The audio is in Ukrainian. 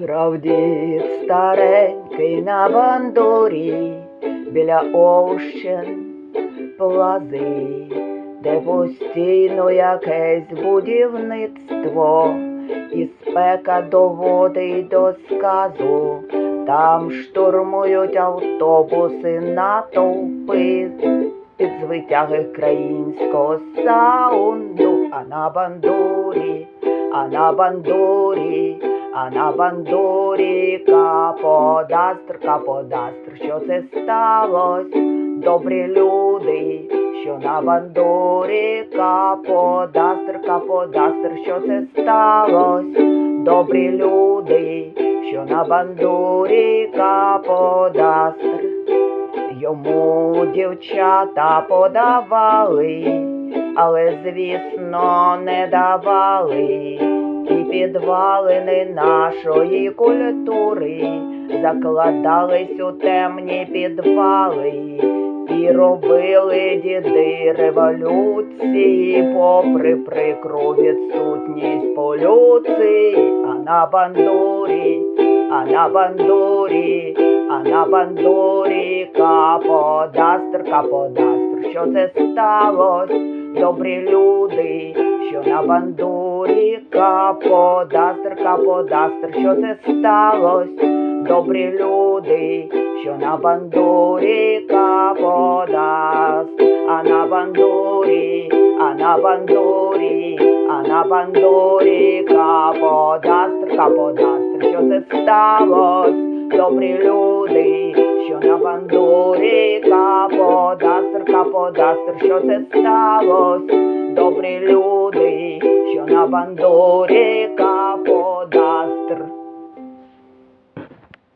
Грав дід старенький на бандурі біля овщин плази, де постійно якесь будівництво, і спека доводить до сказу. Там штурмують автобуси натовпи під звитяги країнського саунду, а на бандурі, а на бандурі, а на бандурі каподастр, каподастр, що це сталося? Добрі люди, що на бандурі каподастр, каподастр, що це сталося? Добрі люди, що на бандурі каподастр. Йому дівчата подавали, але, звісно, не давали. І підвалини нашої культури. Закладались у темні підвали. І робили діди революції, попри прикру відсутність полюції, а на бандурі, а на бандурі, а на бандурі каподастр, каподастр, що це сталося, добрі люди, що на бандурі каподастр, каподастр, що це сталося, добрі люди, що на бандурі каподастр, а на бандурі, а на бандурі, а на бандурі каподастр, каподастр, що це сталося, добрі люди, що на бандурі каподастр, каподастр, що це сталося, добрі люди, що на бандурі каподастр.